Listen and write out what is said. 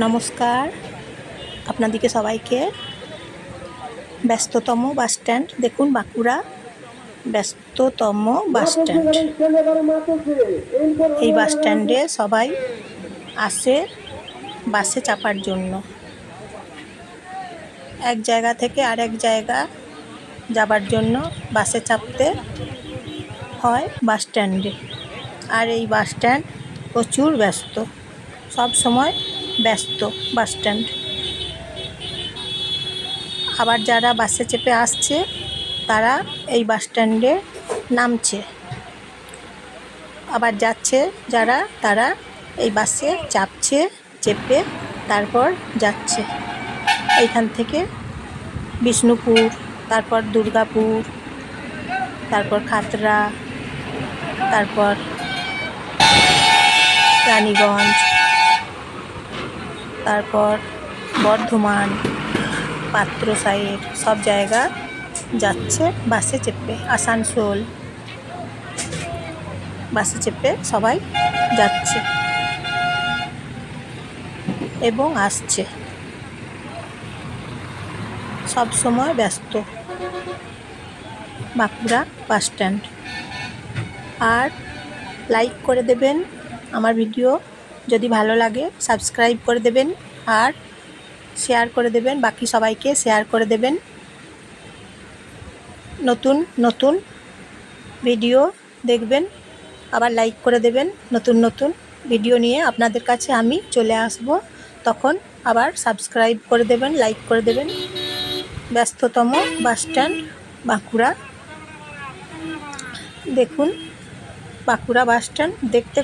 নমস্কার। আপনাদেরকে সবাইকে ব্যস্ততম বাস স্ট্যান্ড, দেখুন বাঁকুড়া, ব্যস্ততম বাস স্ট্যান্ড। এই বাস স্ট্যান্ডে সবাই আসে বাসে চাপার জন্য। এক জায়গা থেকে আরেক জায়গা যাবার জন্য বাসে চাপতে হয় বাস স্ট্যান্ডে। আর এই বাস স্ট্যান্ড প্রচুর ব্যস্ত। সব সময় ব্যস্ত, বাস স্ট্যান্ড। আবার যারা বাসে চেপে আসছে, তারা এই বাস স্ট্যান্ডে নামছে। আবার যাচ্ছে যারা, তারা এই বাসে চাপছে, চেপে তারপর যাচ্ছে। এইখান থেকে বিষ্ণুপুর, তারপর দুর্গাপুর, তারপর খাতড়া তারপর রানীগঞ্জ। তারপর বর্ধমান, পাত্র সাইড, সব জায়গা যাচ্ছে বাসে চেপে, আসানসোল। বাসে চেপে সবাই যাচ্ছে এবং আসছে। সব সময় ব্যস্ত। বাঁকুড়া বাস স্ট্যান্ড আর লাইক করে দেবেন আমার ভিডিও। যদি ভালো লাগে সাবস্ক্রাইব করে দেবেন আর শেয়ার করে দেবেন। বাকি সবাইকে শেয়ার করে দেবেন। নতুন নতুন ভিডিও দেখবেন। আবার লাইক করে দেবেন। নতুন নতুন ভিডিও নিয়ে আপনাদের কাছে আমি চলে আসব। তখন আবার সাবস্ক্রাইব করে দেবেন লাইক করে দেবেন। ব্যস্ততম বাস স্ট্যান্ড, বাঁকুড়া। দেখুন, বাঁকুড়া বাস স্ট্যান্ড দেখতে